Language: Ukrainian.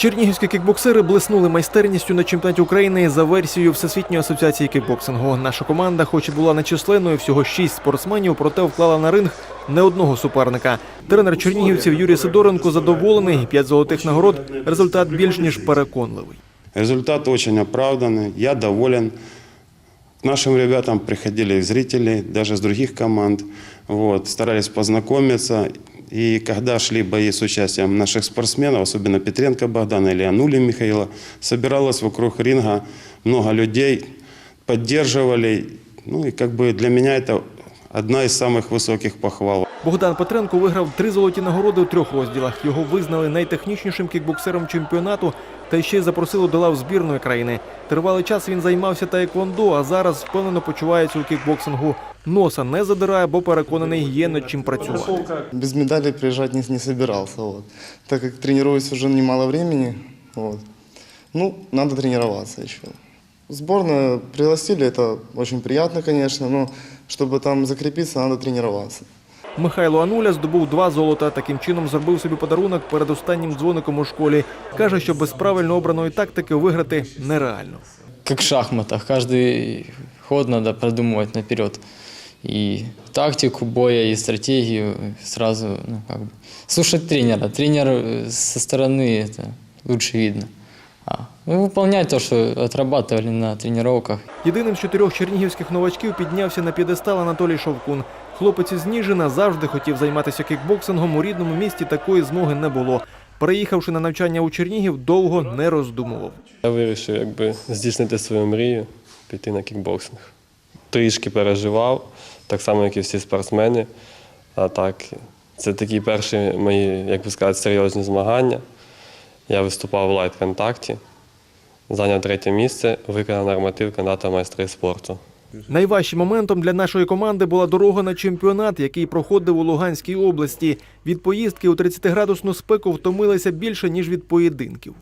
Чернігівські кікбоксери блиснули майстерністю на чемпіонаті України за версією Всесвітньої асоціації кікбоксингу. Наша команда, хоч і була нечисленною, всього шість спортсменів, проте вклала на ринг не одного суперника. Тренер чернігівців Юрій Сидоренко задоволений. П'ять золотих нагород. Результат більш ніж переконливий. Результат очень оправданный, я доволен. К нашим ребятам приходили зрители, даже с других команд. Вот, старались познакомиться. И когда шли бои с участием наших спортсменов, особенно Петренко Богдана или Анули Михаила, собиралось вокруг ринга много людей, поддерживали. Ну и как бы для меня это одна из самых высоких похвал. Богдан Петренко виграв три золоті нагороди у трьох розділах. Його визнали найтехнічнішим кікбоксером чемпіонату та ще й запросили до лав збірної країни. Тривалий час він займався таеквондо, а зараз впевнено почувається у кікбоксингу. Носа не задирає, бо переконаний є над чим працювати. Без медали приезжать не, не собирался, вот. так как тренируюсь уже немало времени. Вот. Ну, надо тренироваться еще. Сборную пригласили, это очень приятно, конечно, но чтобы там закрепиться, надо тренироваться. Михайло Ануля здобув два золота. Таким чином зробив собі подарунок перед останнім дзвоником у школі. Каже, що без правильно обраної тактики виграти нереально. как в шахматах. Каждый ход надо продумывать наперед. И тактику боя, и стратегию сразу, ну, как бы, слушать тренера. Тренер э, со стороны это лучше видно. А, ну, выполнять то, что отрабатывали на тренировках. Єдиним з чотирьох чернігівських новачків піднявся на п'єдестал Анатолій Шовкун. Хлопець із Ніжина завжди хотів займатися кікбоксингом. У рідному місті такої змоги не було. Переїхавши на навчання у Чернігів, довго не роздумував. Я вирішив якби здійснити свою мрію, піти на кікбоксинг. Трішки переживав, так само, як і всі спортсмени. А так, це такі перші мої, як би сказати, серйозні змагання. Я виступав в лайт-контакті, зайняв третє місце, виконав норматив кандидата майстри спорту. Найважчим моментом для нашої команди була дорога на чемпіонат, який проходив у Луганській області. Від поїздки у 30-градусну спеку втомилися більше ніж від поєдинків.